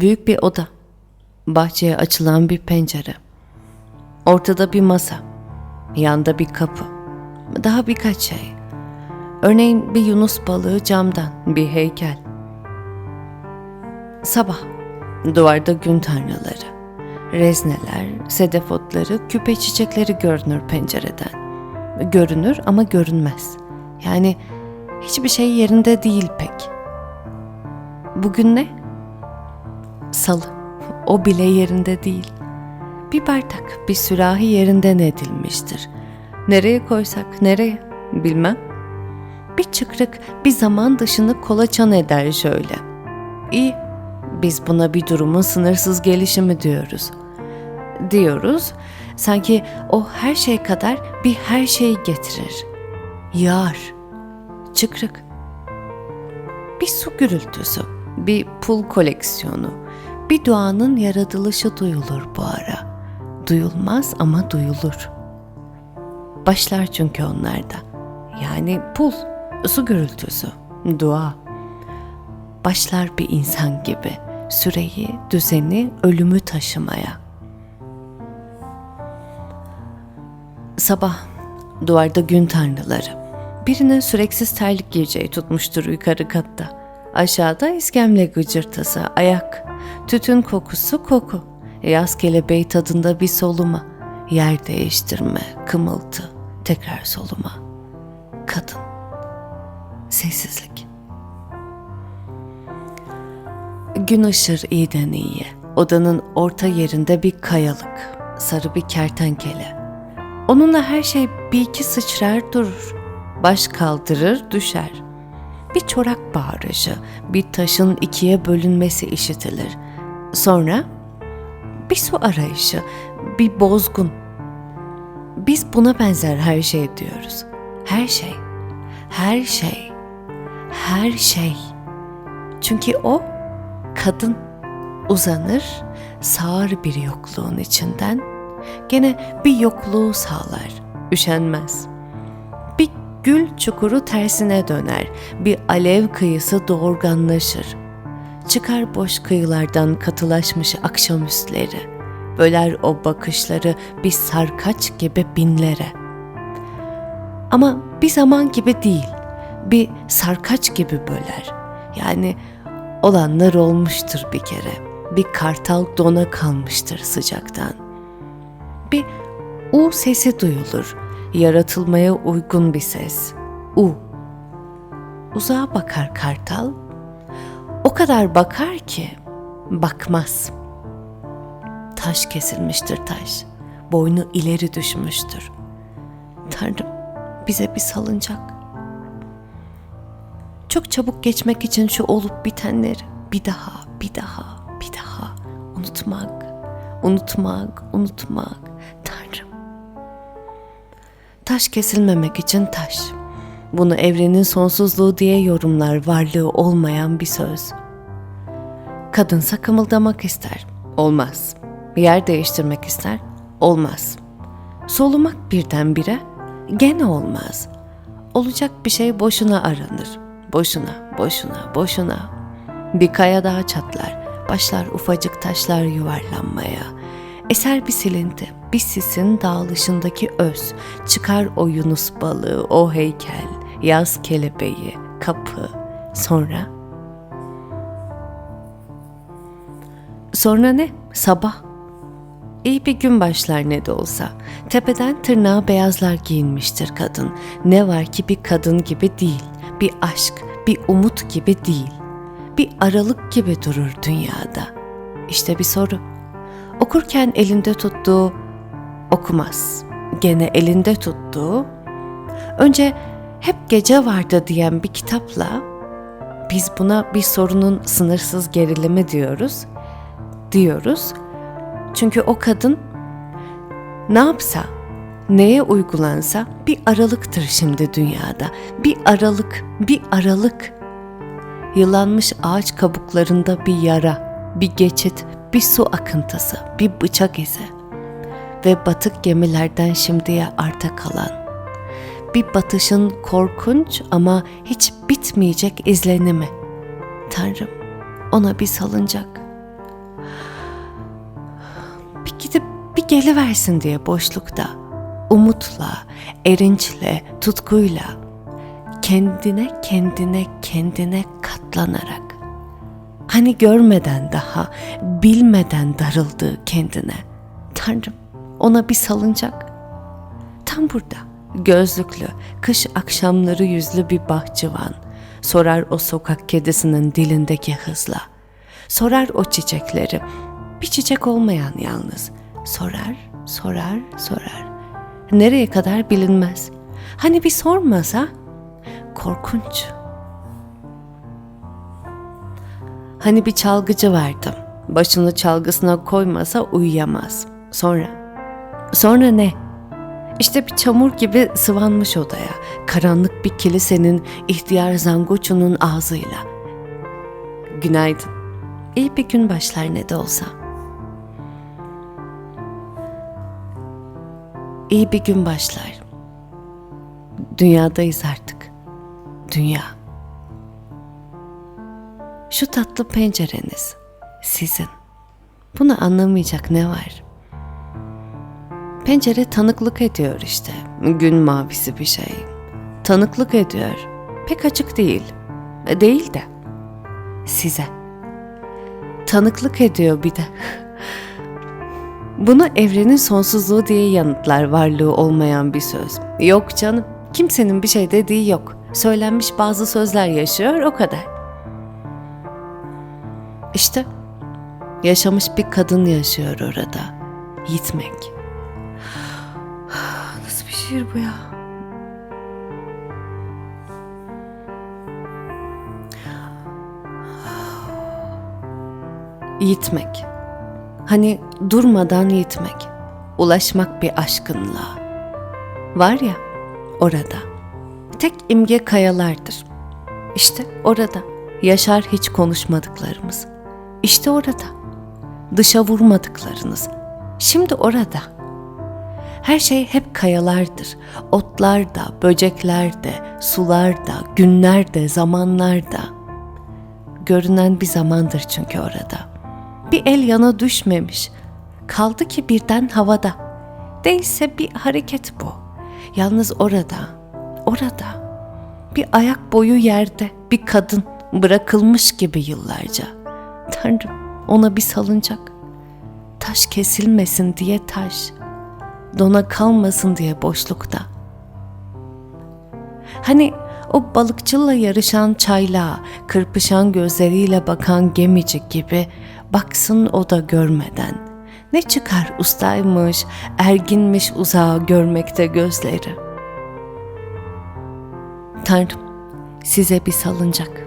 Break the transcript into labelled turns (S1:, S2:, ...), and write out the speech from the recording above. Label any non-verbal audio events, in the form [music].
S1: Büyük bir oda. Bahçeye açılan bir pencere. Ortada bir masa. Yanda bir kapı. Daha birkaç şey. Örneğin bir yunus balığı camdan, bir heykel. Sabah. Duvarda gün tanrıları. Rezneler, sedef otları, küpe çiçekleri görünür pencereden. Görünür ama görünmez. Yani hiçbir şey yerinde değil pek. Bugün ne? Salı. O bile yerinde değil. Bir bardak, bir sürahi yerinden edilmiştir. Nereye koysak, nereye? Bilmem. Bir çıkrık bir zaman dışını kolaçan eder şöyle. İyi, biz buna bir durumun sınırsız gelişimi diyoruz. Diyoruz, sanki o her şey kadar bir her şeyi getirir. Yağar, çıkrık, bir su gürültüsü, bir pul koleksiyonu, bir doğanın yaratılışı duyulur bu ara. Duyulmaz ama duyulur. Başlar çünkü onlarda. Yani pul, su gürültüsü, dua. Başlar bir insan gibi süreyi, düzeni, ölümü taşımaya. Sabah duvarda gün tanrıları. Birine süreksiz terlik giyeceği tutmuştur yukarı katta. Aşağıda iskemle gıcırtısı, ayak, tütün kokusu koku, yaz kelebeği tadında bir soluma, yer değiştirme, kımıltı, tekrar soluma. Kadın, sessizlik. Gün ışır iyiden iyiye. Odanın orta yerinde bir kayalık, sarı bir kertenkele. Onunla her şey bir iki sıçrar durur. Baş kaldırır düşer. Bir çorak bağırışı, bir taşın ikiye bölünmesi işitilir. Sonra bir su arayışı, bir bozgun. Biz buna benzer her şey diyoruz. Her şey, her şey, her şey. Çünkü o kadın uzanır, sağır bir yokluğun içinden gene bir yokluğu sağlar, üşenmez. Bir gül çukuru tersine döner, bir alev kıyısı doğurganlaşır. Çıkar boş kıyılardan katılaşmış akşamüstleri, böler o bakışları bir sarkaç gibi binlere. Ama bir zaman gibi değil, bir sarkaç gibi böler. Yani olanlar olmuştur bir kere. Bir kartal dona kalmıştır sıcaktan. Bir u sesi duyulur. Yaratılmaya uygun bir ses. U. Uzağa bakar kartal. Kadar bakar ki bakmaz. Taş kesilmiştir taş. Boynu ileri düşmüştür. Tanrım bize bir salıncak. Çok çabuk geçmek için şu olup bitenleri bir daha, bir daha, bir daha unutmak, unutmak, unutmak. Tanrım. Taş kesilmemek için taş. Bunu evrenin sonsuzluğu diye yorumlar varlığı olmayan bir söz. Kadınsa kımıldamak ister. Olmaz. Yer değiştirmek ister. Olmaz. Solumak birdenbire gene olmaz. Olacak bir şey boşuna aranır. Boşuna, boşuna, boşuna. Bir kaya daha çatlar. Başlar ufacık taşlar yuvarlanmaya. Eser bir silinti, bir sisin dağılışındaki öz. Çıkar o yunus balığı, o heykel, yaz kelebeği, kapı. Sonra... Sonra ne? Sabah. İyi bir gün başlar ne de olsa. Tepeden tırnağa beyazlar giyinmiştir kadın. Ne var ki bir kadın gibi değil. Bir aşk, bir umut gibi değil. Bir aralık gibi durur dünyada. İşte bir soru. Okurken elinde tuttuğu okumaz. Gene elinde tuttuğu önce hep gece vardı diyen bir kitapla biz buna bir sorunun sınırsız gerilimi diyoruz. Diyoruz. Çünkü o kadın ne yapsa, neye uygulansa bir aralıktır şimdi dünyada. Bir aralık, bir aralık. Yılanmış ağaç kabuklarında bir yara, bir geçit, bir su akıntısı, bir bıçak izi. Ve batık gemilerden şimdiye arta kalan. Bir batışın korkunç ama hiç bitmeyecek izlenimi. Tanrım, ona bir salıncak. Geliversin diye boşlukta, umutla, erinçle, tutkuyla, kendine kendine kendine katlanarak, hani görmeden daha, bilmeden darıldığı kendine, Tanrım ona bir salıncak, tam burada, gözlüklü, kış akşamları yüzlü bir bahçıvan, sorar o sokak kedisinin dilindeki hızla, sorar o çiçekleri, bir çiçek olmayan yalnız, sorar, sorar, sorar. Nereye kadar bilinmez. Hani bir sormasa, korkunç. Hani bir çalgıcı vardı. Başını çalgısına koymasa uyuyamaz. Sonra? Sonra ne? İşte bir çamur gibi sıvanmış odaya. Karanlık bir kilisenin ihtiyar zangoçunun ağzıyla. Günaydın. İyi bir gün başlar ne de olsa. İyi bir gün başlar. Dünyadayız artık. Dünya. Şu tatlı pencereniz sizin. Bunu anlamayacak ne var? Pencere tanıklık ediyor işte. Gün mavisi bir şey. Tanıklık ediyor. Pek açık değil. E, Değil de. Size. Tanıklık ediyor bir de. [laughs] Bunu evrenin sonsuzluğu diye yanıtlar varlığı olmayan bir söz. Yok canım. Kimsenin bir şey dediği yok. Söylenmiş bazı sözler yaşıyor o kadar. İşte yaşamış bir kadın yaşıyor orada. Yitmek. Nasıl bir şiir bu ya? Yitmek. Hani durmadan yitmek. Ulaşmak bir aşkınlığa. Var ya orada. Tek imge kayalardır. İşte orada. Yaşar hiç konuşmadıklarımız. İşte orada. Dışa vurmadıklarınız. Şimdi orada. Her şey hep kayalardır. Otlar da, böcekler de, sular da, günler de, zamanlar da. Görünen bir zamandır çünkü orada. Bir el yana düşmemiş. Kaldı ki birden havada. Değilse bir hareket bu. Yalnız orada, orada. Bir ayak boyu yerde, bir kadın bırakılmış gibi yıllarca. Tanrım ona bir salıncak. Taş kesilmesin diye taş. Dona kalmasın diye boşlukta. Hani o balıkçılla yarışan çaylağa, kırpışan gözleriyle bakan gemici gibi baksın o da görmeden. Ne çıkar ustaymış, erginmiş uzağı görmekte gözleri. Tanrım size bir salıncak.''